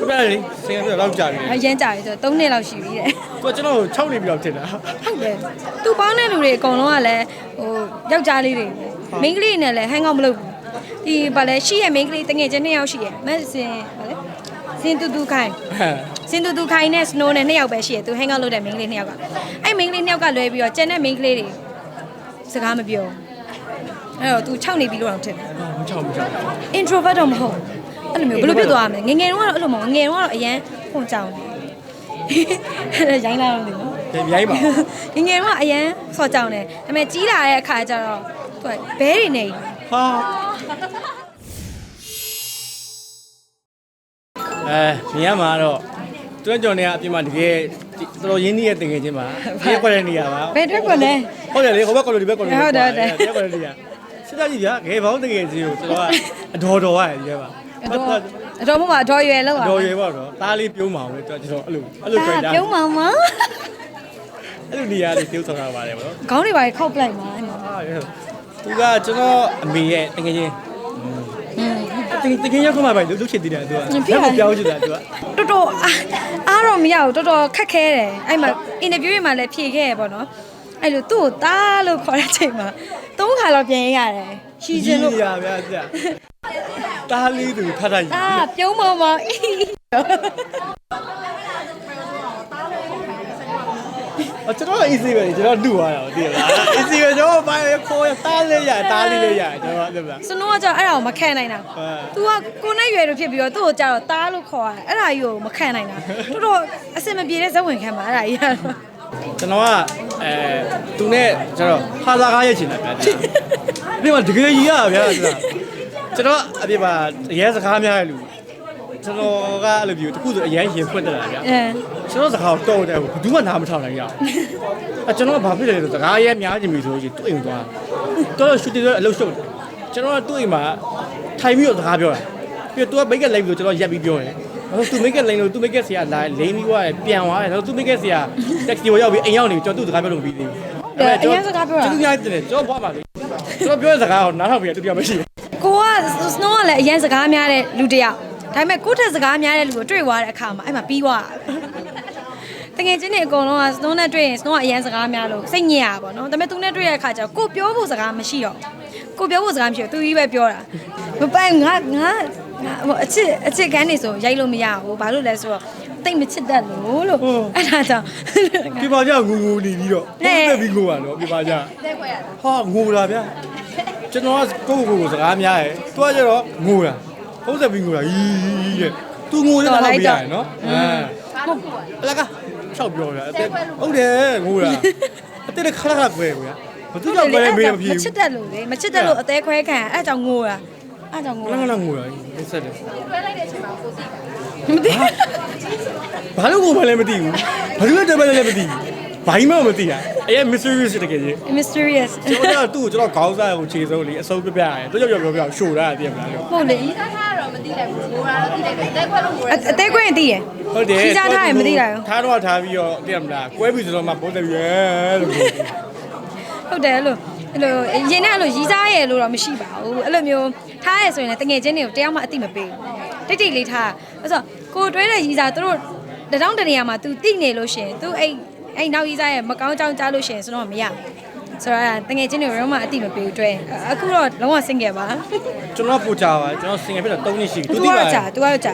ပြပြလေစင်ကတော့လောက်ကြာပြီအရင်ကြာပြီဆိုတော့3နှစ်လောက်ရှိပြီတဲ့သူကကျွန်တော်ကို6နေပြီတော့ထင်တာဟုတ်တယ်သူပေါင်းတဲ့လူတွေအကုန်လုံးကလည်းဟိုယောက်ျားလေးတွေမိန်းကလေးတွေနဲ့လည်းဟန်ကောက်မလုပ်ဘူးဒီဗာလဲရှိရဲ့မိန်းကလေးတငယ်ချင်းနှစ်ယောက်ရှိရဲ့မက်စင်ဗာလဲစင်တူတူခိုင်ဟမ်စင်တူတူခိုင်နဲ့စနိုးနဲ့နှစ်ယောက်ပဲရှိရဲ့သူဟန်ကောက်လုပ်တဲ့မိန်းကလေးနှစ်ယောက်ကအဲ့မိန်းကလေးနှစ်ယောက်ကလွဲပြီးတော့ကျန်တဲ့မိန်းကလေးတွေစကားမပြောအဲ့တော့ तू 6နေပြီလို့တော့ထင်တယ်မချောင်းမချောင်း introvert တော့မဟုတ် အဲ့လိုမျိုးဘယ်လိုဖြစ်သွားမလဲငယ်ငယ်တုန်းကတော့အဲ့လိုမဟုတ်ငယ်တုန်းကတော့အရန်ပုံကြောင်တယ်ရိုင်းလာတော့တယ်နော်ပြန်မြိုင်းပါငယ်ငယ်တုန်းကအရန်ဆော့ကြောင်တယ်ဒါပေမဲ့ကြီးလာတဲ့အခါကျတော့သူကဘဲတွေနေဟာအဲမြင်ရမှာတော့တွန်းကြော်နေကအပြင်မှာတကယ်တော်တော်ရင်းနှီးရဲ့တင်ငယ်ချင်းပါဒီကွက်တဲ့နေရာပါဘယ်အတွက်ကွလဲဟုတ်တယ်လေဟိုဘက်ကော်လိုဒီဘက်ကော်လိုဟုတ်တယ်ဟုတ်တယ်ဒီဘက်ကော်လိုဒီကစစ်ကြကြီးဗျာငယ်ပေါင်းတကယ်ကြီးကိုကျွန်တော်ကအတော်တော်ရတယ်ဒီကပါ အတော်အတော်မမအတော်ရွယ်လောက်ပါတော်ရွယ်ပေါ့တော့သားလေးပြုံးပါအောင်လေကျွန်တော်အဲ့လိုအဲ့လိုကြွကြပြုံးမောင်မအဲ့လိုနေရာလေးပြုံးဆောင်ရပါတယ်ဗောနော်ခေါင်းတွေပါခောက်ပလိုက်မှာအဲ့မှာဟာသူကကျွန်တော်အမေရဲ့တကယ်ချင်းอืมတကယ်တကယ်ရောက်ခမှာပဲလှုပ်ချင်သေးတယ်သူကလက်ကိုပြောင်းချင်တာသူကတော်တော်အားအားတော့မရဘူးတော်တော်ခက်ခဲတယ်အဲ့မှာအင်တာဗျူးတွေမှာလည်းဖြေခဲ့ရပေါ့နော်အဲ့လိုသူ့ကိုတားလို့ခေါ်တဲ့အချိန်မှာသုံးခါတော့ပြန်ရတယ် ရှိချင်လို့ရဗျာဆရာတားလေးသူခတ်တာကြီးတားပြုံးမောင်မောင်အေးအကျွန်တော် easy ပဲကျွန်တော်လူသွားတာသိလား easy ပဲကျွန်တော်ဘာလဲခေါ်ရတားလေးရတားလေးလေးရကျွန်တော်သိလားစနိုးကကြောင့်အဲ့ဒါကိုမခံနိုင်တာဟမ်။ तू ကကိုနဲ့ရွယ်လို့ဖြစ်ပြီးတော့သူ့ကိုကြောက်တော့တားလို့ခေါ်ရတယ်။အဲ့ဒါကြီးကိုမခံနိုင်တာ။တော်တော်အစင်မပြေတဲ့ဇဝင်ခံပါအဲ့ဒါကြီးကတော့ကျွန်တော်ကအဲသူနဲ့ကျွန်တော်ဟာသာကားရဲ့ချင်တာ ဗျာဒီမှာတကယ်ကြီးရဗျာကျွန်တော်အပြစ်ပါရဲစကားများရလူကျွန်တော်ကအဲ့လိုမျိုးတခုဆိုအရင်ရင်ဖွင့်တက်လာဗျာအဲကျွန်တော်စကားကိုတော့တယ်ဘယ်သူမှနားမထောင်နိုင်ရအောင်အဲကျွန်တော်ကဘာဖြစ်လဲဆိုတော့စကားရဲများချင်ပြီဆိုရင်သူ့အိမ်သွားတော်တော်ရှူတင်တော့အလုပ်ရှုပ်တယ်ကျွန်တော်ကသူ့အိမ်မှာထိုင်ပြီးတော့စကားပြောတာပြီးတော့သူကမိတ်ကလိမ့်ပြီးတော့ကျွန်တော်ရက်ပြီးပြောတယ်အဲ့သူမိတ်ကလိမ့်လို့သူမိတ်ကဆရာလာလိမ့်ပြီးသွားတယ်ပြန်သွားတယ်တော့သူမိတ်ကဆရာတက်ဆီကိုရောက်ပြီးအိမ်ရောက်နေကျွန်တော်သူ့စကားပြောလို့မပြီးသေးဘူးကျေးဇူးများတယ်ကျွန်တော်ဘွားပါလေ ကျွန်တော်ပြောတဲ့စကားကိုနားထောင်ပြီးတူပြောမရှိဘူးကိုကစနိုးကလည်းအရင်စကားများတဲ့လူတစ်ယောက်။ဒါပေမဲ့ကိုယ့်ထက်စကားများတဲ့လူကိုတွေ့သွားတဲ့အခါမှာအဲ့မှာပြီးသွားတာ။တကယ်ချင်းနေအကုန်လုံးကစနိုးနဲ့တွေ့ရင်စနိုးကအရင်စကားများလို့စိတ်ညစ်ရပါတော့။ဒါပေမဲ့သူနဲ့တွေ့တဲ့အခါကျတော့ကိုပြောဖို့စကားမရှိတော့ဘူးကိုပြောဖို့စကားမရှိတော့သူကြီးပဲပြောတာ။မပိုင်ငါငါငါ ဟိုအချစ်အချစ်ကန်းနေဆိုရိုက်လို့မရဘူး။ဘာလို့လဲဆိုတော့တိတ်မချစ်တတ်လို့လို့အဲ့ဒါကြောင့်ပြပါကြငူငူနေပြီးတော့တက်ပြီးငူပါတော့ပြပါကြဟာငူလာဗျာကျွန်တော်ကကိုယ့်ကိုယ်ကိုစကားများတယ်သူကကျတော့ငူလာဟုတ်တယ်ပြီးငူလာရီးတဲ့သူငူနေတာတော့ပြရတယ်နော်အဲလက်ကချောက်ပြောတာအသက်ဟုတ်တယ်ငူလာအသက်ခါခါကွယ်ကွာဘာသူကြောင့်ပဲမေးမပြေမဘူးချစ်တတ်လို့လေမချစ်တတ်လို့အသေးခွဲခံအဲ့ကြောင့်ငိုတာ အဲ့ကြောင့်ငိုလတာက်ကလငူလာဆက်တယ်မသိဘာလို့ကိုမလဲမသိဘူးဘာလို့တက်ပဲလည်းမသိဘူးဘာမှမသိရအဲ mysterious တကယ်ကြီး mysterious ကျွန်တော်ကသူ့ကိုကျွန်တော်ခေါင်းစားကိုခြေစုံလေးအစုံပြပြရတယ်တို့ကြောက်ကြောက်ပြောပြောရှို့တာတည်မလားလို့ဟုတ်လေစားထားတော့မသိလိုက်ဘူးငိုတာတော့သိလိုက်တယ်တဲခွက်လို့ငိုအအသေးခွဲရင်သိရဟုတ်တယ်ကြီးစားထားရင်မသိလိုက်ဘူးထားတော့ထားပြီးတော့တည်မလားကွဲပြီဆိုတော့မှပုံတယ်ပြီရဲ့လို့ဟုတ်တယ်အဲ့လို အဲ့လိုရင်နဲ့အဲ့လိုရီးစားရဲလို့တော့မရှိပါဘူးအဲ့လိုမျိုးထားရဲဆိုရင်လည်းတငယ်ချင်းတွေကိုတရားမှအတိမပေးဘူးတိတ်တိတ်လေးထားအဲ့ဆိုကိုတွဲတဲ့ရီးစားသူတို့တတောင်းတနေရာမှာ तू တိနေလို့ရှင် तू အဲ့အဲ့နောက်ရီးစားရဲ့မကောင်းကြောင်းကြားလို့ရှင်ဆိုတော့မရဘူးဆိုတော့တငယ်ချင်းတွေကိုတော့မှအတိမပေးဘူးတွဲအခုတော့လုံးဝ single ပါကျွန်တော်ပို့ကြပါကျွန်တော်စင်ငယ်ဖြစ်တော့3နှစ်ရှိပြီသူသူကသိပါကြာသူကကြာ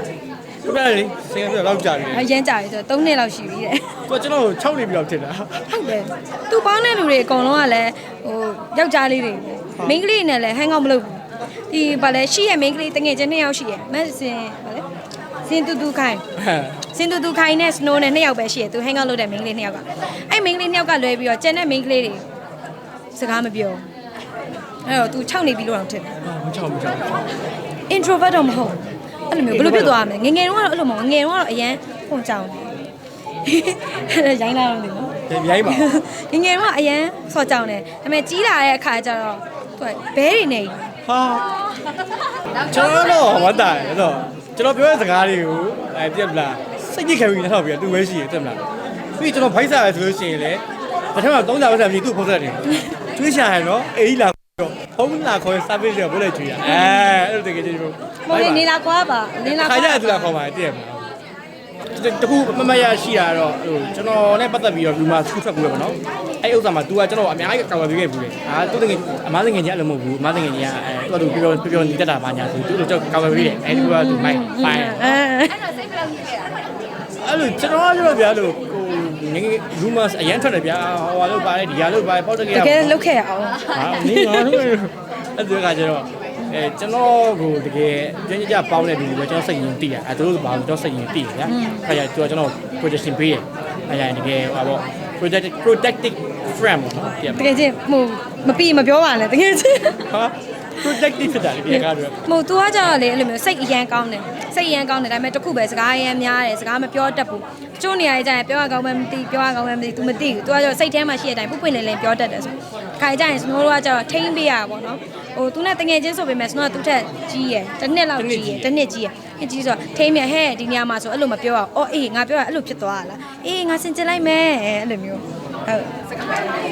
သူပြလေစင်ငယ်ဖြစ်တော့လောက်ကြာပြီအရင်ကြာပြီဆိုတော့3နှစ်လောက်ရှိပြီတဲ့သူကကျွန်တော်ကို6နေပြီတော့ထင်တာဟုတ်တယ်သူပေါင်းတဲ့လူတွေအကုန်လုံးကလည်းဟိုယောက်ျားလေးတွေမိန်းကလေးတွေနဲ့လည်းဟန်ကောက်မလုပ်ဘူးဒီဗာလဲရှိရဲ့မိန်းကလေးတငယ်ချင်းနှစ်ယောက်ရှိရဲ့မက်စင်ဗာလဲစင်တူတူခိုင်ဟမ်စင်တူတူခိုင်နဲ့စနိုးနဲ့နှစ်ယောက်ပဲရှိရဲ့သူဟန်ကောက်လုပ်တဲ့မိန်းကလေးနှစ်ယောက်ကအဲ့မိန်းကလေးနှစ်ယောက်ကလွဲပြီးတော့ကျန်တဲ့မိန်းကလေးတွေစကားမပြောအဲ့တော့ तू 6နေပြီလို့တော့ထင်တယ်မချောင်းမချောင်း introvert တော့မဟုတ် အဲ့လိုမျိုးဘယ်လိုဖြစ်သွားမလဲငယ်ငယ်တုန်းကတော့အဲ့လိုမဟုတ်ငယ်တုန်းကတော့အရန်ပုံကြောင်တယ်ရိုင်းလာတော့တယ်နော်ပြန်မြိုင်းပါငယ်ငယ်ကအရန်ဆော့ကြောင်တယ်ဒါပေမဲ့ကြီးလာတဲ့အခါကျတော့သူကဘဲတွေနေဟာကျွန်တော်တော့ဝတ်တာရတော့ကျွန်တော်ပြောတဲ့စကားတွေကိုအဲတည်မလားစိတ်ညစ်ခံပြီးနောက်ပြီးသူပဲရှိတယ်တည်မလားပြီးကျွန်တော်ဖိုက်စားရဆိုလို့ရှိရင်လေပထမ30ပတ်စံပြီးသူ့ဖုန်းဆက်တယ်တွေးချရနော်အေးလာ တော့ဖုန်းလာခေါ် service တွေဘို့လေကြွေးရအဲအဲ့လိုတကယ်ကြီးဘို့မဟုတ်လေနေလာခွာပါနေလာခါခွာကြရသူလာခေါ်ပါတယ်တည်မလားတခုမမရရှိတာတော့ဟိုကျွန်တော်နဲ့ပတ်သက်ပြီးတော့ rumor စကူထွက်ဘူးပဲပေါ့နော်အဲ့ဥစ္စာမှာ तू ကကျွန်တော်အများကြီးကောက်ဝယ်ပေးခဲ့ဘူးလေအာသူတကယ်အမားတကယ်ကြီးအဲ့လိုမဟုတ်ဘူးအမားတကယ်ကြီးကအဲသူကသူပြောပြောနေတတ်တာပါညာဆိုသူတို့ကြောက်ကောက်ဝယ်ပေးတယ်အဲ့ဒီကသူမိုက်ပိုင်အဲအဲ့တော့စိတ်ဘယ်လောက်ကြီးခဲ့တာအဲ့လိုကျွန်တော်ကပြောဗျာလို့ဟို ငယ်ငယ် rumor အရန်ထွက်တယ်ဗျာဟိုဟာလို့ပါတယ်ဒီဟာလို့ပါတယ်ပေါ့တကယ်တကယ်လုတ်ခဲ့ရအောင်ဟာနင်းငါတို့အဲ့ဒီကကျတော့အဲကျွန်တော်ကိုတကယ်ကျင်းကြပေါင်းတဲ့လူတွေပဲကျွန်တော်စိတ်ရင်တည်ရအဲတို့ဘာလို့ကျွန်တော်စိတ်ရင်တည်ရဗျာအဲ့ရသူကကျွန်တော် protection ပေးရအဲ့ရတကယ်ဟာပေါ့ protective protective friend ပေါ့နော်ပြန်တကယ်ချင်းဟိုမပြီးမပြောပါနဲ့တကယ်ချင်းဟာ protective ဖြစ်တာလေဒီကားတွေ မဟုတ် तू ကကြောက်လေအဲ့လိုမျိုးစိတ်အရန်ကောင်းတယ်စိတ်အရန်ကောင်းတယ်ဒါပေမဲ့တစ်ခုပဲစကားအရန်များတယ်စကားမပြောတတ်ဘူးတချို့နေရာကြီးကျရင်ပြောရကောင်းမှမသိပြောရကောင်းမှမသိ तू မသိဘူး तू ကကြောက်စိတ်ထဲမှာရှိတဲ့အတိုင်းပုပ်ပွင့်လင်းလင်းပြောတတ်တယ်ဆိုခါကြရင်စနိုးတို့ကကြောက်ထိမ့်ပေးရပါဘောနော်ဟို तू နဲ့တငယ်ချင်းဆိုပေမဲ့စနိုးကသူ့ထက်ကြီးရယ်တစ်နှစ်လောက်ကြီးရယ်တစ်နှစ်ကြီးရယ်ဟင်ကြီးဆိုထိမ့်မြဟဲ့ဒီနေရာမှာဆိုအဲ့လိုမပြောအောင်အော်အေးငါပြောရအဲ့လိုဖြစ်သွားတာလားအေးငါစင်ကျင်လိုက်မယ်အဲ့လိုမျိုးဟုတ်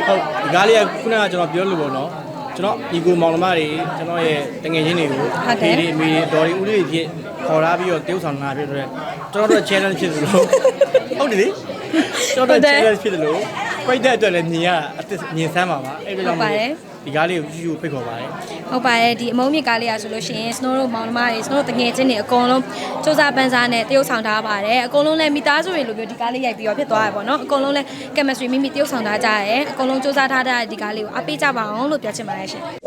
ဟုတ်ဒီကားလေးကခုနကကျွန်တော်ပြောလို့ပေါ့နော် ကျွန်တော်ဒီကိုမောင်နှမတွေကျွန်တော်ရဲ့တငယ်ချင်းတွေကိုဒီလေးအမေတွေဒေါ်တွေဦးလေးတွေခေါ်လာပြီးတော့တေးဥဆောင်လာပြီးတော့ကျွန်တော်တို့ challenge ဖြစ်သလိုဟုတ်တယ်လေကျွန်တော်တို့ challenge ဖြစ်သလို ပြိတ္တအတွက်လည်းမြင်ရအစ်မြင်ဆမ်းပါပါအဲ့ဒါကြောင့်ဒီကားလေးကိုယူယူဖိတ်ခေါ်ပါတယ်ဟုတ်ပါတယ်ဒီအမုံမြင့်ကားလေးอ่ะဆိုလို့ရှိရင် snow တို့မောင်နှမတွေ snow တို့တငယ်ချင်းတွေအကုန်လုံးစူးစမ်းပန်းစားနဲ့တရုပ်ဆောင်ထားပါတယ်အကုန်လုံးလည်းမိသားစုတွေလိုမျိုးဒီကားလေးရိုက်ပြီးတော့ဖြစ်သွားရပေါ့နော်အကုန်လုံးလည်း chemistry မိမိတရုပ်ဆောင်ထားကြရတယ်အကုန်လုံးစူးစမ်းထားတဲ့ဒီကားလေးကိုအပေးကြပါအောင်လို့ပြောချင်ပါတယ်ရှင်